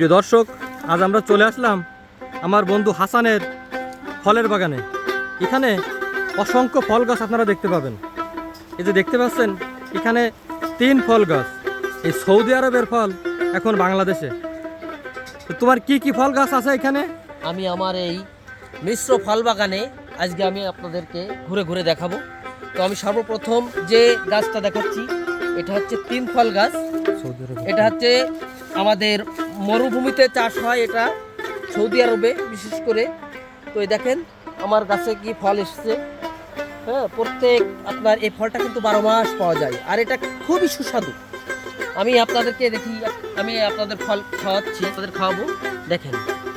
প্রিয় দর্শক আজ আমরা চলে আসলাম আমার বন্ধু হাসানের ফলের বাগানে। এখানে অসংখ্য ফল গাছ আপনারা দেখতে পাবেন। এই যে দেখতে পাচ্ছেন এখানে তিন ফল গাছ। এই সৌদি আরবের ফল এখন বাংলাদেশে। তো তোমার কি কি ফল গাছ আছে এখানে? আমি আমার এই মিশ্র ফল বাগানে আজকে আমি আপনাদেরকে ঘুরে ঘুরে দেখাবো। তো আমি সর্বপ্রথম যে গাছটা দেখাচ্ছি এটা হচ্ছে তিন ফল গাছ। সৌদি আরবে এটা হচ্ছে আমাদের মরুভূমিতে চাষ হয় এটা সৌদি আরবে বিশেষ করে। তো এই দেখেন আমার গাছে কি ফল এসছে। হ্যাঁ প্রত্যেক আপনার এই ফলটা কিন্তু বারো মাস পাওয়া যায়। আর এটা খুবই সুস্বাদু। আমি আপনাদেরকে দেখি আমি আপনাদের ফল খাওয়াচ্ছি আপনাদের খাওয়াবো। দেখেন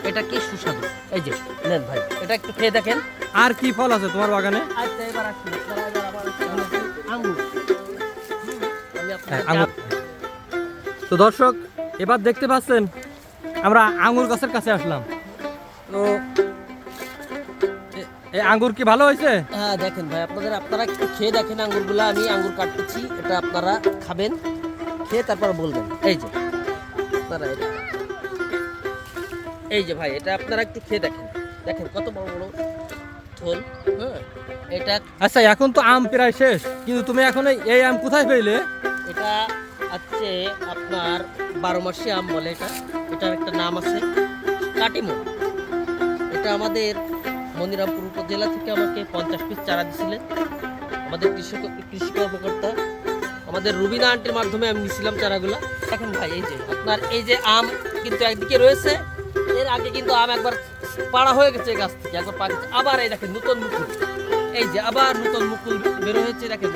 এটা কি সুস্বাদু। এই যে নেন ভাই এটা একটু খেয়ে দেখেন। আর কি ফল আছে তোমার বাগানে? আচ্ছা হ্যাঁ, তো দর্শক এবার দেখতে পাচ্ছেন আমরা আঙ্গুর গাছের কাছে আসলাম। তো এই আঙ্গুর কি ভালো হয়েছে? হ্যাঁ দেখেন ভাই আপনাদের আপনারা একটু খেয়ে দেখেন আঙ্গুরগুলো। আমি আঙ্গুর কাটতেছি এটা আপনারা খাবেন খেয়ে তারপর বলবেন। এই যে আপনারা এই যে। ভাই এটা আপনারা একটু খেয়ে দেখেন। দেখেন কত বড় বড় থল হ্যাঁ এটা আচ্ছা এখন তো আম প্রায় শেষ কিন্তু তুমি এখন এই- আম কোথায় পেলে? এটা হচ্ছে আপনার বারো মাসি আম বলে এটা। এটার একটা নাম আছে কাটিমো এটা আমাদের মনিরামপুর উপজেলা থেকে আমাকে পঞ্চাশ পিস চারা দিছিলেন। আমাদের কৃষক, কৃষি কর্মকর্তা। আমাদের রুবিনা আন্টির মাধ্যমে আমি নিয়েছিলাম চারাগুলো। এখন ভাই, এই যে আপনার, এই যে আম কিন্তু একদিকে রয়েছে, এর আগে কিন্তু আম একবার পাড়া হয়ে গেছে গাছ থেকে, একবার পাকেছে আবার এই দেখেন নতুন মুকুল। এই যে আবার নতুন মুকুল বের হয়েছে দেখেন।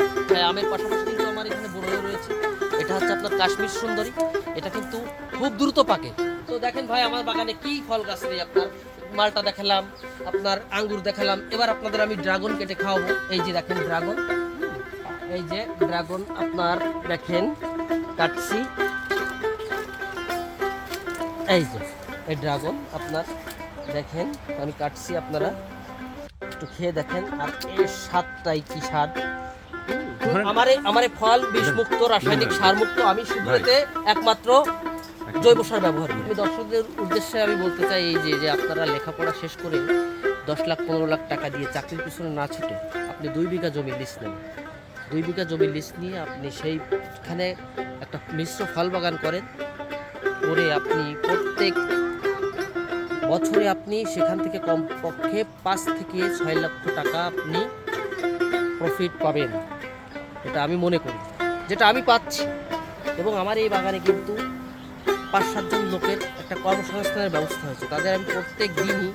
আমের পাশাপাশি কিন্তু আমার এখানে বড় হয়ে রয়েছে। হচ্ছে আপনার কাশ্মীর সুন্দরী। এটা কিন্তু খুব দ্রুত পাকে। তো দেখেন ভাই, আমার বাগানে কি ফল গাছ নেই আপনার। মালটা দেখালাম, আপনার আঙ্গুর দেখালাম। এবার আপনাদের আমি ড্রাগন কেটে খাওয়াবো। এই যে দেখেন ড্রাগন। এই যে ড্রাগন আপনার দেখেন, কাটছি। এই যে, এই ড্রাগন আপনার দেখেন, আমি কাটছি আপনারা। একটু খেয়ে দেখেন, আর এই স্বাদটাই কি স্বাদ। আমার আমার ফল বিষমুক্ত রাসায়নিক সার মুক্ত আমি শুধু এতে একমাত্র জৈব সার ব্যবহার করি। দর্শকদের উদ্দেশ্যে আমি বলতে চাই এই যে যে আপনারা লেখাপড়া শেষ করে দশ লাখ পনেরো লাখ টাকা দিয়ে চাকরির পিছনে না ছুটে আপনি দুই বিঘা জমি লিস নেন। দুই বিঘা জমি লিস নিয়ে আপনি সেইখানে একটা মিশ্র ফল বাগান করেন। করে আপনি প্রত্যেক বছরে আপনি সেখান থেকে কমপক্ষে পাঁচ থেকে ছয় লক্ষ টাকা আপনি প্রফিট পাবেন। এটা আমি মনে করি। যেটা আমি পাচ্ছি। এবং আমার এই বাগানে কিন্তু পাঁচ সাতজন লোকের একটা কর্মসংস্থানের ব্যবস্থা হয়েছে। তাদের আমি প্রত্যেক দিনই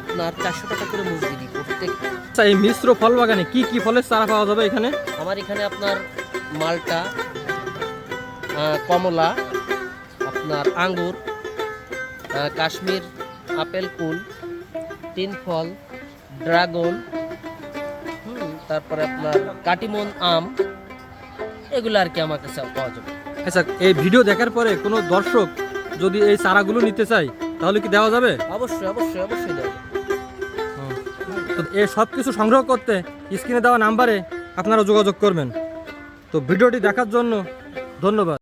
আপনার চারশো টাকা করে মজুরি দিই প্রত্যেক আচ্ছা এই মিশ্র ফল বাগানে কি কি ফলের চারা পাওয়া যাবে এখানে? আমার এখানে আপনার মালটা কমলা আপনার আঙ্গুর কাশ্মীর আপেল কুল তিন ফল ড্রাগন তারপরে আপনার কাটিমন আম এগুলো আর কি আমার কাছে পাওয়া যাবে। আচ্ছা এই ভিডিও দেখার পরে কোনো দর্শক যদি এই চারাগুলো নিতে চায় তাহলে কি দেওয়া যাবে? অবশ্যই অবশ্যই অবশ্যই দেওয়া তো এই সব কিছু সংগ্রহ করতে স্ক্রিনে দেওয়া নাম্বারে আপনারা যোগাযোগ করবেন। তো ভিডিওটি দেখার জন্য ধন্যবাদ।